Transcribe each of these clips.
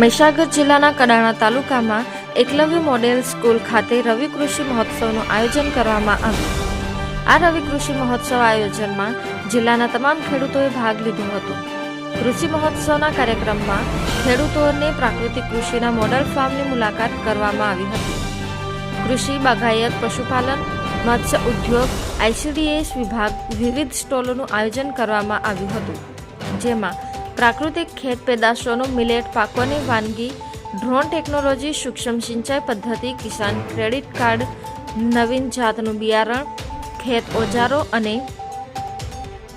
મહીસાગર જિલ્લાના કડાણા તાલુકામાં Eklavya model school ખાતે રવિ કૃષિ મહોત્સવનું આયોજન કરવામાં આવ્યું. આ રવિ કૃષિ મહોત્સવ આયોજનમાં જિલ્લાના તમામ ખેડૂતોએ ભાગ લીધો હતો. કૃષિ મહોત્સવના કાર્યક્રમમાં ખેડૂતોને પ્રાકૃતિક કૃષિના મોડલ ફાર્મની મુલાકાત કરવામાં આવી હતી. કૃષિ, બાગાયત, પશુપાલન, મત્સ્ય ઉદ્યોગ આઈસીડીએસ વિભાગ વિવિધ સ્ટોલોનું આયોજન કરવામાં આવ્યું હતું, જેમાં પ્રાકૃતિક ખેત પેદાશોનું મિલેટ પાકોની વાનગી, ડ્રોન ટેકનોલોજી, સૂક્ષ્મ સિંચાઈ પદ્ધતિ, કિસાન ક્રેડિટ કાર્ડ, નવીન જાતનું બિયારણ, ખેત ઓજારો અને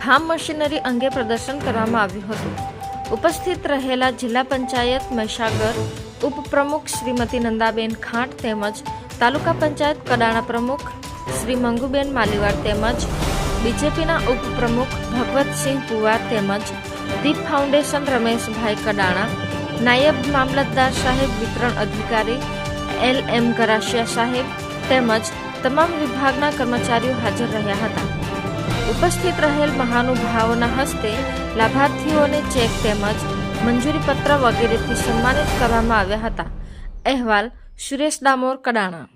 ફાર્મ મશીનરી અંગે પ્રદર્શન કરવામાં આવ્યું હતું. ઉપસ્થિત રહેલા જિલ્લા પંચાયત મહીસાગર ઉપપ્રમુખ શ્રીમતી નંદાબેન ખાંટ તેમજ તાલુકા પંચાયત કડાણા પ્રમુખ શ્રી મંગુબેન માલીવાડ તેમજ બીજેપીના ઉપપ્રમુખ ભગવતસિંહ પુવાર તેમજ દીપ ફાઉન્ડેશન રમેશભાઈ કડાણા, નાયબ મામલતદાર સાહેબ વિતરણ અધિકારી એલ એમ ગરાશિયા સાહેબ તેમજ તમામ વિભાગના કર્મચારીઓ હાજર રહ્યા હતા. ઉપસ્થિત રહેલ મહાનુભાવોના હસ્તે લાભાર્થીઓને ચેક તેમજ મંજૂરી પત્ર વગેરેથી સન્માનિત કરવામાં આવ્યા હતા. અહેવાલ સુરેશ ડામોર કડાણા.